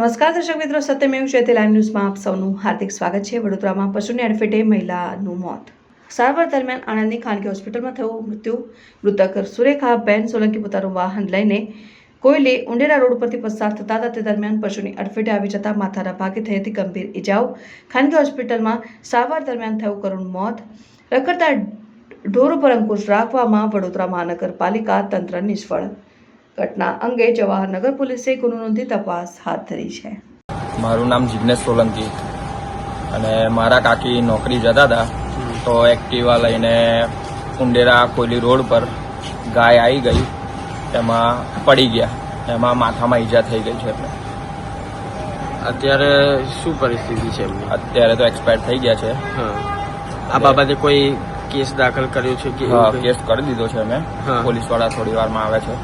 નમસ્કાર દર્શક મિત્રો સત્યમેવ જયતે લાઈવ ન્યૂઝમાં આપ સૌનું હાર્દિક સ્વાગત છે. વડોદરામાં પશુની અડફેટે મહિલાનું મોત. સારવાર દરમિયાન આણંદની ખાનગી હોસ્પિટલમાં થયું મૃત્યુ. મૃતક સુરેખા બેન સોલંકી પોતાનું વાહન લઈને કોયલે ઉંડેરા રોડ પરથી પસાર થતા તે દરમિયાન પશુની અડફેટે આવી જતા માથાના ભાગે થઈ હતી ગંભીર ઇજાઓ ખાનગી હોસ્પિટલમાં સારવાર દરમિયાન થયું કરુણ મોત. રખડતા ઢોર પર અંકુશ રાખવામાં વડોદરા મહાનગરપાલિકા તંત્ર નિષ્ફળ. ઘટના અંગે જવાહરનગર પોલીસે ગુનો નોંધી તપાસ હાથ ધરી છે. મારું નામ જિગ્નેશ સોલંકી અને મારા કાકી નોકરી જતા હતા તો એક્ટિવા લઈને ઉંડેરા કોયલી રોડ પર ગાય આવી ગઈ એમાં પડી ગયા એમાં માથામાં ઈજા થઈ ગઈ છે એટલે. અત્યારે શું પરિસ્થિતિ છે એમની? અત્યારે તો એક્સપાયર થઈ ગયા છે. હા. આ બાબતે કોઈ કેસ દાખલ કર્યો છે કે હા કેસ કરી દીધો છે અમે. પોલીસવાળા થોડી વારમાં આવે છે.